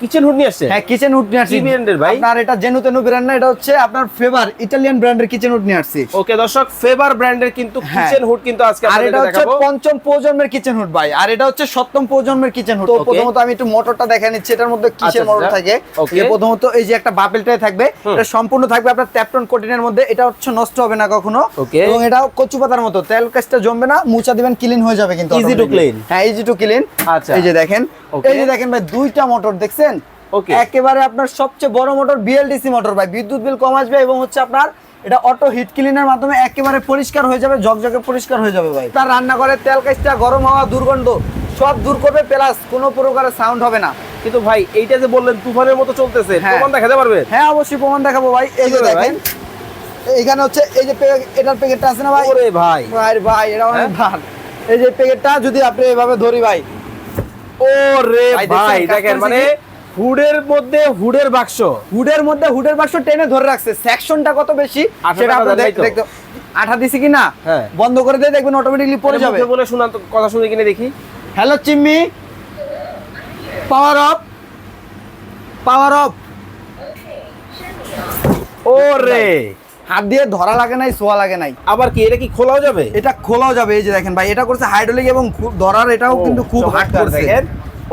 Kitchen hood নিয়ে আসছে? হ্যাঁ কিচেন উড নিয়ে আসছি। ব্র্যান্ডের ভাই? আপনার এটা জেনু তেনু ব্র্যান্ড না এটা হচ্ছে আপনার ফেভার ইটালিয়ান ব্র্যান্ডের কিচেন উড নিয়ে আসছি। ওকে দর্শক ফেভার ব্র্যান্ডের কিন্তু। কিচেন হুড কিন্তু আজকে আর এটা হচ্ছে পঞ্চম প্রজন্মের কিচেন হুড ভাই। আর এটা হচ্ছে সপ্তম প্রজন্মের কিচেন হুড তো প্রথমত আমি একটু মোটরটা দেখে নিচ্ছি এটার মধ্যে কিসের মোটর। থাকে? এই প্রথমত এই যে একটা বাপেলটাই থাকবে এটা সম্পূর্ণ থাকবে আপনার ট্যাপটন কোটিনের মধ্যে। এটা হচ্ছে নষ্ট হবে না কখনো. এবং এটা কচু পাতার মতো। তেল কাজটা জমবে না মুছা দিবেন ক্লিন হয়ে যাবে কিন্তু। হ্যাঁ ইজি টু ক্লিন আচ্ছা। এই যে দেখেন। এই যে দেখেন ভাই দুইটা মোটর দেখছেন? Okay. একেবারে আপনার সবচেয়ে বড় মোটর বিএলডিসি মোটর ভাই। বিদ্যুৎ বিল কম আসবে এবং হচ্ছে আপনার এটা অটো হিট ক্লিনের মাধ্যমে একেবারে পরিষ্কার হয়ে যাবে ঝকঝকে পরিষ্কার হয়ে যাবে ভাই। তার রান্না করে তেল কাজটা গরম হওয়া দুর্গন্ধ সব দূর করবে প্লাস কোনো প্রকারের সাউন্ড হবে না। কিন্তু ভাই এইটা যে বললেন তুফানের মতো চলতেছে হ্যাঁ। প্রমাণ দেখাতে পারবেন হ্যাঁ অবশ্যই প্রমাণ দেখাবো ভাই। এই যে? দেখেন এখানে হচ্ছে এই যে এটার প্যাকেটটা আছে না ভাই? ওরে ভাই। ভাই ভাই এটা অনেক হ্যাঁ? ভালো এই যে প্যাকেটটা যদি আপনি এভাবে ধরি ভাই ওরে ভাই দেখেন মানে হুডের মধ্যে হুডের বাক্স। হুডের মধ্যে হুডের বাক্স টেনে ধরে রাখছে। সেকশনটা কত বেশি? সেটা আপনার? দেখতে আঠা দিছি কি না? হ্যাঁ। বন্ধ করে দিয়ে দেখবেন অটোমেটিকলি পড়ে যাবে। বলে শোনান তো কথা শুনে কিনে দেখি। Hello chimney power off power off ওরে। হাত দিয়ে ধরা লাগে নাই সোয়া লাগে নাই। আবার কি এটা কি খোলাও যাবে? এটা খোলাও যাবে এই যে দেখেন ভাই এটা করছে হাইড্রোলিক এবং ধরার এটাও কিন্তু খুব হার্ড করছে। দেখেন।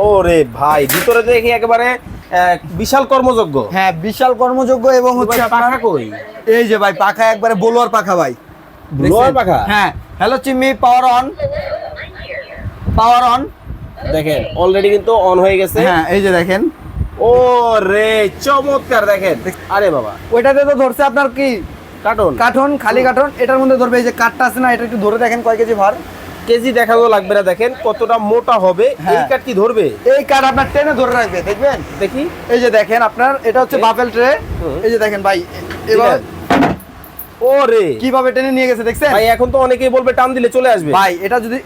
ওরে ভাই ভিতরে দেখি একেবারে বিশাল কর্মযোগ্য। হ্যাঁ বিশাল কর্মযোগ্য এবং হচ্ছে পাখা কই? এই যে ভাই পাখা একবারে বলোয়ার পাখা ভাই। ব্লোয়ার? পাখা? হ্যাঁ hello chimney power on power on দেখেন অলরেডি কিন্তু অন হয়ে গেছে। হ্যাঁ এই যে দেখেন। ও রে চমৎকার দেখেন। আরে বাবা। ওইটাতে তো ধরছে আপনার কি? কার্টুন। কাঠন খালি কাঠন এটার মধ্যে ধরবে এই যে কাঠটা আছে না এটা একটু ধরে দেখেন কয় কেজি ভার। কেজি দেখানো লাগবে না দেখেন কতটা মোটা হবে। এই হ্যাঁ। কাঠ কি ধরবে? এই কাঠ আপনার টেনে ধরে রাখবে দেখবেন? দেখি। এই যে দেখেন আপনার এটা হচ্ছে. Baffle tray. এই যে দেখেন ভাই এবার ও রে কীভাবে টেনে নিয়ে গেছে দেখছেন? ভাই এখন তো অনেকেই বলবে টান দিলে চলে আসবে। ভাই এটা যদি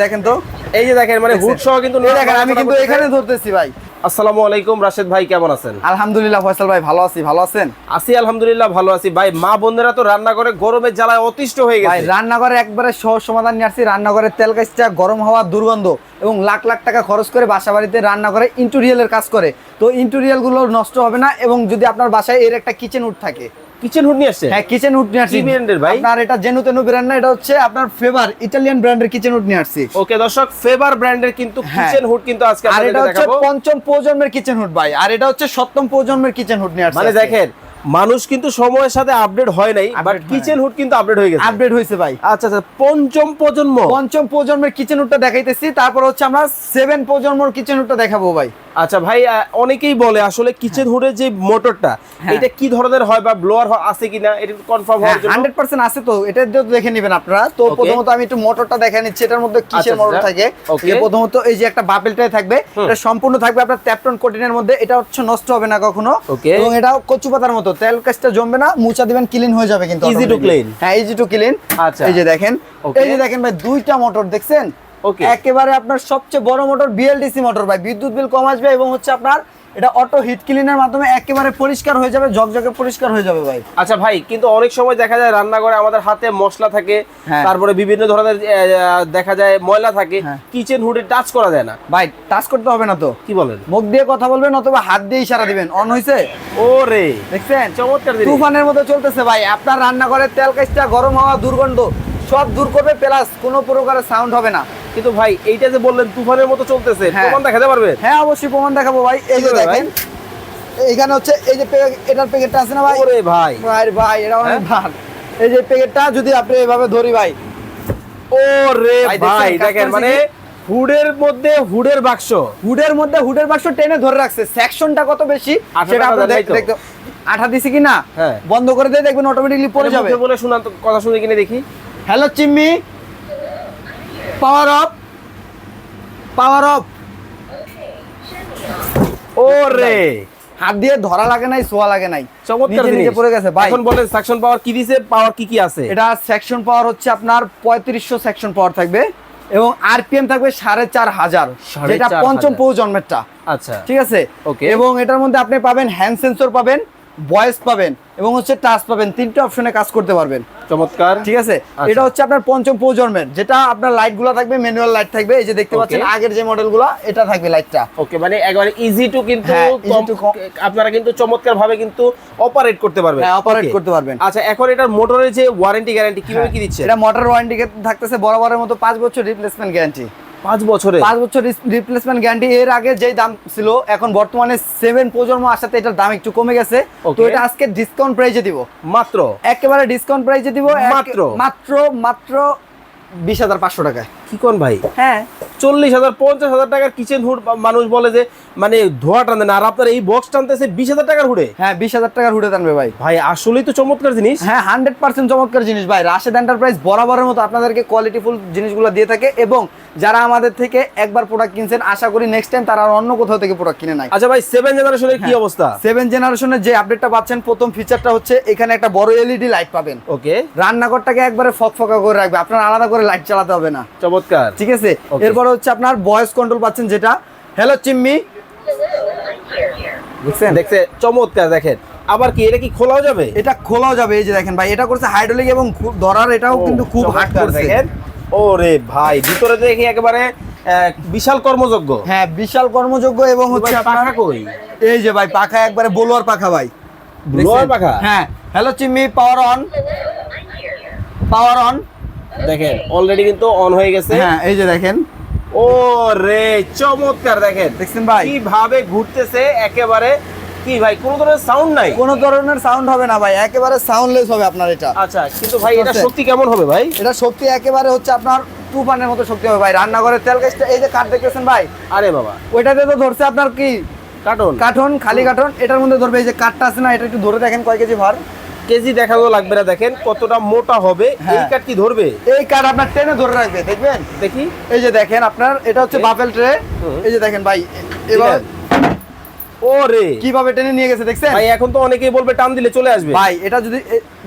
দেখেন তো। এই যে দেখেন মানে হুড সহ কিন্তু দেখেন আমি কিন্তু এখানে ধরতেছি ভাই। আসসালামু আলাইকুম রাশেদ ভাই কেমন আছেন? আলহামদুলিল্লাহ ফয়সাল ভাই ভালো আছি ভালো আছেন? আছি আলহামদুলিল্লাহ ভালো আছি। ভাই মা বোনেরা তো রান্নাঘরে গরমের জ্বালায় অতিষ্ঠ হয়ে গেছে। ভাই রান্নাঘরে একবারে সহজ সমাধান নিয়ে আসছি। রান্নাঘরের তেল গাছটা গরম হওয়া দুর্গন্ধ এবং লাখ লাখ টাকা খরচ করে বাসা বাড়িতে রান্নাঘরে ইন্টুরিয়ালের ইন্টেরিয়ালের কাজ করে। তো ইন্টুরিয়ালগুলো নষ্ট হবে না এবং যদি আপনার বাসায় এর একটা কিচেন উঠ থাকে কিচেন হুড নিয়ে আসছে? হ্যাঁ কিচেন হুড নিয়ে আসছি। ভাই? আপনার এটা জেনু তেনু ব্র্যান্ড না এটা হচ্ছে আপনার ফেভার ব্র্যান্ডের কিচেন হুড নিয়ে আসছি। ওকে দর্শক ফেভার ব্র্যান্ডের কিন্তু হ্যাঁ। কিচেন হুড কিন্তু আজকে আর এটা হচ্ছে পঞ্চম প্রজন্মের কিচেন হুড ভাই আর এটা হচ্ছে সপ্তম প্রজন্মের কিচেন হুড নিয়ে আসছে মানে দেখেন মানুষ কিন্তু সময়ের সাথে আপডেট হয় নাই বাট কিচেন হুড কিন্তু আপডেট হয়ে গেছে। আপডেট হয়েছে ভাই। আচ্ছা আচ্ছা পঞ্চম প্রজন্ম। পঞ্চম প্রজন্মের কিচেন উডটা দেখাইতেছি তারপর হচ্ছে আমরা সেভেন প্রজন্মের কিচেন উডটা দেখাবো ভাই। আচ্ছা ভাই অনেকেই বলে আসলে কিচেন হুডের যে মোটরটা হ্যাঁ। এটা কি ধরনের হয় বা ব্লোয়ার আছে কিনা এটা কনফার্ম হওয়ার জন্য। হান্ড্রেড পার্সেন্ট আছে তো এটা দেখে নেবেন আপনারা। তো প্রথমত আমি একটু মোটরটা দেখে নিচ্ছি এটার মধ্যে কিসের আচ্ছা, মোটর আচ্ছা। থাকে. এই প্রথমত এই যে একটা বাপেলটাই থাকবে এটা সম্পূর্ণ থাকবে আপনার ট্যাপটন কোটিনের মধ্যে এটা হচ্ছে নষ্ট হবে না কখনো. এবং এটা কচু পাতার মতো তেল কাজটা জমবে না মুছা দিবেন ক্লিন হয়ে যাবে কিন্তু ইজি টু ক্লিন হ্যাঁ ইজি টু ক্লিন আচ্ছা। এই যে দেখেন. এই যে দেখেন ভাই দুইটা মোটর দেখছেন? ওকে একেবারে আপনার সবচেয়ে বড় মোটর বিএলডিসি মোটর ভাই। বিদ্যুৎ বিল কম আসবে এবং হচ্ছে আপনার এটা অটো হিট ক্লিনের মাধ্যমে একেবারে পরিষ্কার হয়ে যাবে ঝকঝকে পরিষ্কার হয়ে যাবে ভাই। আচ্ছা ভাই কিন্তু অনেক সময় দেখা যায় রান্নাঘরে আমাদের হাতে মশলা থাকে হ্যাঁ। তারপরে বিভিন্ন ধরনের দেখা যায় ময়লা থাকে। কিচেন হুডে টাচ করা যায় না। ভাই টাচ করতে হবে না তো। কি বলেন? মুখ দিয়ে কথা বলবেন অথবা হাত দিয়ে ইশারা দিবেন। অন হইছে? ওরে দেখছেন? চমৎকার। তুফানের মতো চলতেছে ভাই। আপনার রান্নাঘরের তেল কাজটা গরম হওয়া দুর্গন্ধ সব দূর করবে প্লাস কোনো প্রকারের সাউন্ড হবে না। কিন্তু ভাই এইটা যে বললেন তুফানের মতো চলতেছে হ্যাঁ। প্রমাণ দেখাতে পারবেন? হ্যাঁ অবশ্যই প্রমাণ দেখাবো ভাই। এই যে দেখেন এইখানে হচ্ছে এই যে এটার প্যাকেটটা আছে না ভাই? ওরে ভাই। ভাই ভাই এটা অনেক হ্যাঁ? ভালো এই যে প্যাকেটটা যদি আপনি এভাবে ধরি ভাই। ও রে ভাই, দেখেন মানে হুডের মধ্যে হুডের বাক্স। হুডের মধ্যে হুডের বাক্স টেনে ধরে রাখছে। সেকশনটা কত বেশি? সেটা আপনি দেখতে আঠা দিছি কি না? হ্যাঁ। বন্ধ করে দিয়ে দেখবেন অটোমেটিকলি পড়ে যাবে। বলে শোনান তো কথা শুনে কিনে দেখি। Hello chimney. Power off power off ও রে হাত দিয়ে ধরা লাগে নাই সোয়া লাগে নাই। চমৎকার জিনিস। পড়ে গেছে ভাই। এখন বলেন সাকশন পাওয়ার কি দিছে পাওয়ার কি কি আছে? এটা সেকশন পাওয়ার হচ্ছে আপনার পঁয়ত্রিশশো সেকশন পাওয়ার থাকবে এবং আরপিএম থাকবে সাড়ে চার হাজার যেটা পঞ্চম। প্রজন্মেরটা আচ্ছা। ঠিক আছে? Okay. এবং এটার মধ্যে আপনি পাবেন হ্যান্ড সেন্সর পাবেন ভয়েস পাবেন এবং হচ্ছে টাচ পাবেন তিনটে অপশনে কাজ করতে পারবেন। চমৎকার। ঠিক আছে? আচ্ছা। এটা হচ্ছে আপনার পঞ্চম প্রজন্মের যেটা আপনার লাইটগুলো থাকবে ম্যানুয়াল লাইট থাকবে এই যে দেখতে পাচ্ছেন আগের যে মডেল এটা থাকবে লাইটটা ওকে মানে একবারে ইজি টু কিন্তু হ্যাঁ, আপনারা কিন্তু চমৎকার ভাবে কিন্তু অপারেট করতে পারবেন। হ্যাঁ, Okay. করতে পারবেন। আচ্ছা এখন এটার মোটরের যে ওয়ারেন্টি গ্যারান্টি কীভাবে কি দিচ্ছে এটা মোটর ওয়ারেন্টি থাকতেছে বরাবরের মতো পাঁচ বছর রিপ্লেসমেন্ট গ্যারান্টি পাঁচ বছরে। পাঁচ বছর রিপ্লেসমেন্ট গ্যারান্টি এর আগে যেই দাম ছিল এখন বর্তমানে সেভেন প্রজন্ম আসাতে এটার দাম একটু কমে গেছে। তো এটা আজকে ডিসকাউন্ট প্রাইজে দিব। মাত্র? একেবারে ডিসকাউন্ট প্রাইজে দিব মাত্র? মাত্র মাত্র বিশ হাজার পাঁচশো টাকায়। কি কোন ভাই? হ্যাঁ। চল্লিশ হাজার পঞ্চাশ হাজার টাকার কিচেন হুড মানুষ বলে যে মানে ধোয়া টানে না। আর আপনার এই বক্স টানতেছে বিশ হাজার টাকার হুডে হ্যাঁ বিশ হাজার টাকার হুডে টানবে ভাই। ভাই আসলেই তো চমৎকার জিনিস। হ্যাঁ হান্ড্রেড পার্সেন্ট চমৎকার জিনিস ভাই। রাশেদ এন্টারপ্রাইজ বরাবরের মতো আপনাদেরকে কোয়ালিটিফুল জিনিসগুলো দিয়ে থাকে এবং যারা আমাদের থেকে একবার প্রোডাক্ট কিনছেন আশা করি নেক্সট টাইম তারা অন্য কোথাও থেকে প্রোডাক্ট কিনে নাই। আচ্ছা ভাই সেভেন জেনারেশনের কি অবস্থা? সেভেন জেনারেশনের যে আপডেটটা পাচ্ছেন প্রথম ফিচারটা হচ্ছে এখানে একটা বড় এলইডি লাইট পাবেন। ওকে রান্নাঘরটাকে একবারে ফকফকা করে রাখবে। আপনার আলাদা করে লাইট চালাতে হবে না। চমৎকার। ঠিক আছে? এরপর হচ্ছে আপনার ভয়েস কন্ট্রোল পাচ্ছেন যেটা। Hello chimney. দেখছেন? দেখছে চমৎকার দেখেন। আবার কি এটা কি খোলাও যাবে? এটা খোলাও যাবে এই যে দেখেন ভাই এটা করছে হাইড্রোলিক এবং খুব ধরার এটাও কিন্তু খুব হার্ড করছে। ওরে ভাই ভিতরে দেখি একেবারে বিশাল কর্মযোগ্য। হ্যাঁ বিশাল কর্মযোগ্য এবং হচ্ছে পাখা কই? এই যে ভাই পাখা একবারে বলোয়ার পাখা ভাই। ব্লোয়ার? পাখা? হ্যাঁ। Hello chimney power on power on দেখেন অলরেডি কিন্তু অন হয়ে গেছে। হ্যাঁ এই যে দেখেন। ও রে চমৎকার দেখেন। দেখছেন ভাই? কীভাবে ঘুরতেছে একেবারে কি ভাই কোনো ধরনের সাউন্ড নাই? কোনো ধরনের সাউন্ড হবে না ভাই একেবারে সাউন্ডলেস হবে আপনার এটা। আচ্ছা কিন্তু ভাই এটা শক্তি কেমন হবে ভাই? এটা শক্তি একেবারে হচ্ছে আপনার তুফানের মতো শক্তি হবে ভাই রান্নাঘরের তেল গাছটা এই যে কাঠ দেখতেছেন ভাই? আরে বাবা। ওইটাতে তো ধরছে আপনার কি? কার্টুন। কাঠন খালি কাঠন এটার মধ্যে ধরবে এই যে কাঠটা আছে না এটা একটু ধরে দেখেন কয় কেজি ভার। কেজি দেখানো লাগবে না দেখেন কতটা মোটা হবে। এই হ্যাঁ। কাঠ কি ধরবে? এই কাঠ আপনার টেনে ধরে রাখবে দেখবেন? দেখি। এই যে দেখেন আপনার এটা হচ্ছে. Baffle tray. এই যে দেখেন ভাই এবার ও রে কীভাবে টেনে নিয়ে গেছে দেখছেন? ভাই এখন তো অনেকেই বলবে টান দিলে চলে আসবে। ভাই এটা যদি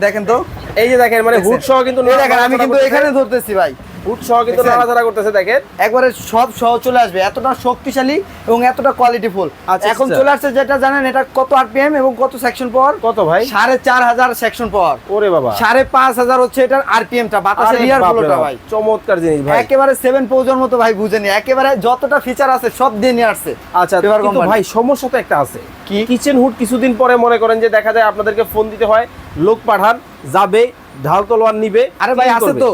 দেখেন তো। এই যে দেখেন মানে হুড সহ কিন্তু দেখেন আমি কিন্তু। এখানে ধরতেছি ভাই। হুড সহ কিন্তু নাড়াচাড়া করতেছে দেখেন। একবারে সব সহ চলে আসবে এতটা শক্তিশালী এবং এতটা কোয়ালিটিফুল আচ্ছা, এখন আচ্ছা। চলে আসছে যেটা জানেন এটা কত আরপিএম এবং কত সেকশন পাওয়ার কত ভাই? সাড়ে চার হাজার সেকশন পাওয়ার ওরে বাবা। সাড়ে পাঁচ হাজার হচ্ছে এটার আরপিএমটা বাতাসের আরে রিয়ার ফ্লোটা ভাই। চমৎকার জিনিস ভাই। একেবারে সেভেন পৌজোর মতো ভাই বুঝেনি একেবারে যতটা ফিচার আছে সব দিয়ে নিয়ে আসছে। আচ্ছা কিন্তু ভাই সমস্যা তো একটা আছে। কি? কিচেন হুড কিছুদিন পরে মনে করেন যে দেখা যায় আপনাদেরকে ফোন দিতে হয় লোক পাঠান যাবে ঢাল তলোয়ার নিবে আরে ভাই আছে তো।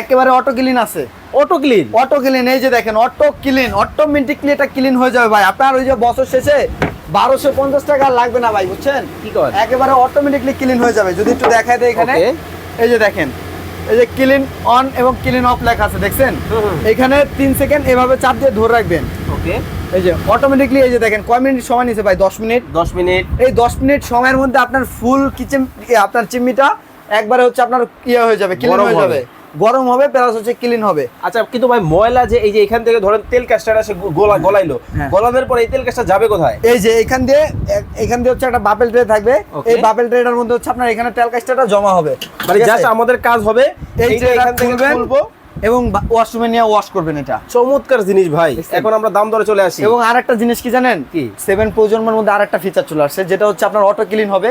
একেবারে অটো ক্লিন আছে। অটো ক্লিন অটো ক্লিন এই যে দেখেন অটো ক্লিন অটোমেটিকলি এটা ক্লিন হয়ে যাবে ভাই। আপনার ওই যে বছর শেষে বারোশো পঞ্চাশ টাকা লাগবে না ভাই বুঝছেন? কি কর? একেবারে অটোমেটিকলি ক্লিন হয়ে যাবে। যদি একটু দেখায় দেয় এখানে। এই যে দেখেন এই যে ক্লিন অন এবং ক্লিন অফ লেখা আছে দেখছেন। এখানে তিন সেকেন্ড এভাবে চাপ দিয়ে ধরে রাখবেন। ওকে এই যে অটোমেটিকলি এই যে দেখেন কয় মিনিট সময় নিছে ভাই? দশ মিনিট? 10 মিনিট। এই দশ মিনিট সময়ের মধ্যে আপনার ফুল কিচেন আপনার চিমনিটা একবারে হচ্ছে আপনার ইয়ে হয়ে যাবে ক্লিন হয়ে যাবে। গরম হবে প্লাস হচ্ছে ক্লিন হবে। আচ্ছা কিন্তু ভাই ময়লা যে এই যে এখান থেকে ধরেন তেল কাস্টার আসে গোলা গলাইলো হ্যাঁ। গলানোর পরে এই তেল কাস্টা যাবে কোথায়? এই যে এখান দিয়ে এখান দিয়ে হচ্ছে একটা বাপেল ট্রে থাকবে। এই বাপেল ট্রেটার মধ্যে হচ্ছে আপনার এখানে তেল কাজটা জমা হবে। মানে জাস্ট আমাদের কাজ হবে এই ট্রেটা এখান থেকে খুলবো। এবং ওয়াশরুমে নিয়ে ওয়াশ করবেন এটা। চমৎকার জিনিস ভাই এখন আমরা দাম দরে চলে আসি। এবং আরেকটা জিনিস কি জানেন? কি? সেভেন প্রজন্মের মধ্যে আরেকটা ফিচার চলে আসছে যেটা হচ্ছে আপনার অটো ক্লিন হবে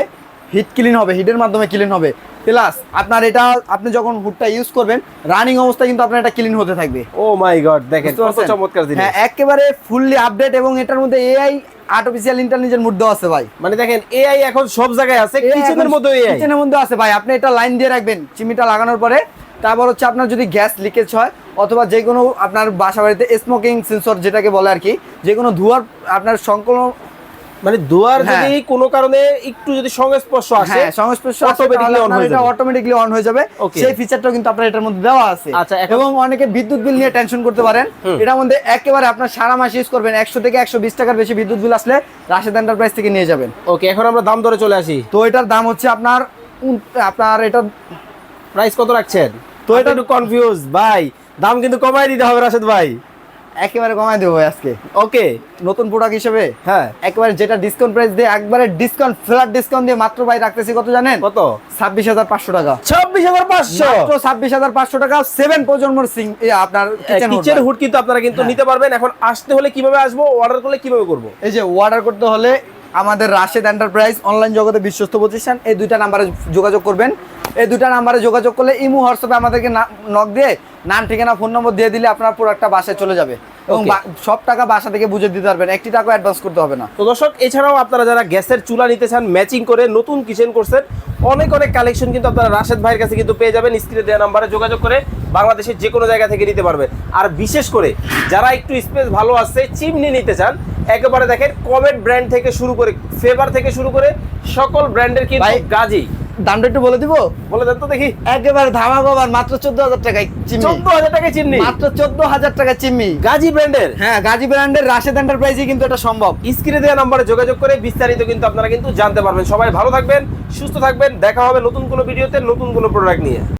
হিট ক্লিন হবে হিটের মাধ্যমে ক্লিন হবে। প্লাস আপনার এটা আপনি যখন হুডটা ইউজ করবেন রানিং অবস্থায় কিন্তু আপনার এটা ক্লিন হতে থাকবে। ও মাই গড দেখেন কত চমৎকার জিনিস। হ্যাঁ একেবারে ফুললি আপডেট এবং এটার মধ্যে এআই আর্টিফিশিয়াল ইন্টেলিজেন্স মুড দেওয়া আছে ভাই। মানে দেখেন এআই এখন সব জায়গায় আছে কিচেনের মধ্যে এআই কিচেনের মধ্যে আছে ভাই আপনি এটা লাইন দিয়ে রাখবেন চিমিটা লাগানোর পরে। তারপর হচ্ছে আপনার যদি গ্যাস লিকেজ হয় অথবা যে কোনো আপনার বাসা বাড়িতে স্মোকিং সেন্সর যেটাকে বলে আর কি যে কোনো ধোঁয়ার আপনার সংকলন মানে দুয়ার হ্যাঁ। যদি কোনো কারণে একটু যদি সংস্পর্শ আসে হ্যাঁ সংস্পর্শ automatically on হয়ে যাবে। অটোমেটিকলি অন হয়ে যাবে। সেই ফিচারটাও কিন্তু আপনার এটার মধ্যে দেওয়া আছে। আচ্ছা, এবং অনেকে বিদ্যুৎ বিল নিয়ে টেনশন করতে পারেন। এটার মধ্যে একেবারে আপনার সারা মাস ইউজ করবেন। একশো থেকে একশো বিশ টাকার বেশি বিদ্যুৎ বিল আসলে রাশেদ এন্টারপ্রাইজ থেকে নিয়ে যাবেন। ওকে এখন আমরা দাম দরে চলে আসি। তো এটার দাম হচ্ছে আপনার আপনার এটা প্রাইস কত রাখছেন? তো এটা- একটু কনফিউজ ভাই। দাম কিন্তু কমাই দিতে হবে রাশেদ ভাই। একেবারে কমায় দেবো আজকে। ওকে নতুন প্রোডাক্ট হিসেবে? হ্যাঁ। একেবারে যেটা ডিসকাউন্ট প্রাইস দিয়ে একবারে ডিসকাউন্ট ফ্ল্যাট ডিসকাউন্ট দিয়ে মাত্র ভাই রাখতেছি কত জানেন? কত? ছাব্বিশ হাজার পাঁচশো টাকা। ছাব্বিশ হাজার পাঁচশো? মাত্র ছাব্বিশ হাজার পাঁচশো টাকা সেভেন প্রজন্মর সিং আপনার কিচেন কিচেন হুড কিন্তু আপনারা কিন্তু হ্যাঁ। নিতে পারবেন। এখন আসতে হলে কীভাবে আসব অর্ডার করলে কীভাবে করব? এই যে অর্ডার করতে হলে আমাদের রাশেদ এন্টারপ্রাইজ অনলাইন জগতে বিশ্বস্ত প্রতিষ্ঠান এই দুইটা নাম্বারে যোগাযোগ করবেন। এই দুটা নাম্বারে যোগাযোগ করলে ইমো হোয়াটসঅ্যাপে আমাদেরকে নক দিয়ে নাম ঠিকানা ফোন নম্বর দিয়ে দিলে আপনার পুরো একটা বাসায় চলে যাবে। এবং সব টাকা বাসা থেকে বুঝে দিতে পারবেন একটি টাকা অ্যাডভান্স করতে হবে না। তো দর্শক এছাড়াও আপনারা যারা গ্যাসের চুলা নিতে চান ম্যাচিং করে নতুন কিচেন করছেন অনেক অনেক কালেকশন কিন্তু আপনারা রাশেদ ভাইয়ের কাছে কিন্তু পেয়ে যাবেন। স্ক্রিনে দেওয়া নাম্বারে যোগাযোগ করে বাংলাদেশের যে কোনো জায়গা থেকে নিতে পারবেন। আর বিশেষ করে যারা একটু স্পেস ভালো আছে চিমনি নিতে চান একেবারে দেখেন কমেট ব্র্যান্ড থেকে শুরু করে ফেভার থেকে শুরু করে সকল ব্র্যান্ডের কিন্তু গাজি। দামটা একটু বলে দিব? বলে দেন তো দেখি। একেবারে ধামাকবার মাত্র চোদ্দ হাজার টাকায় চিমনি চোদ্দ হাজার টাকা চিমনি মাত্র চোদ্দ হাজার টাকা চিমনি গাজী ব্র্যান্ডের? হ্যাঁ গাজী ব্র্যান্ডের রাশেদ এন্টারপ্রাইজে কিন্তু এটা সম্ভব। স্ক্রিনে দেওয়া নাম্বারে যোগাযোগ করে বিস্তারিত কিন্তু আপনারা কিন্তু জানতে পারবেন। সবাই ভালো থাকবেন সুস্থ থাকবেন। দেখা হবে নতুন কোনো ভিডিওতে নতুন কোনো প্রোডাক্ট নিয়ে।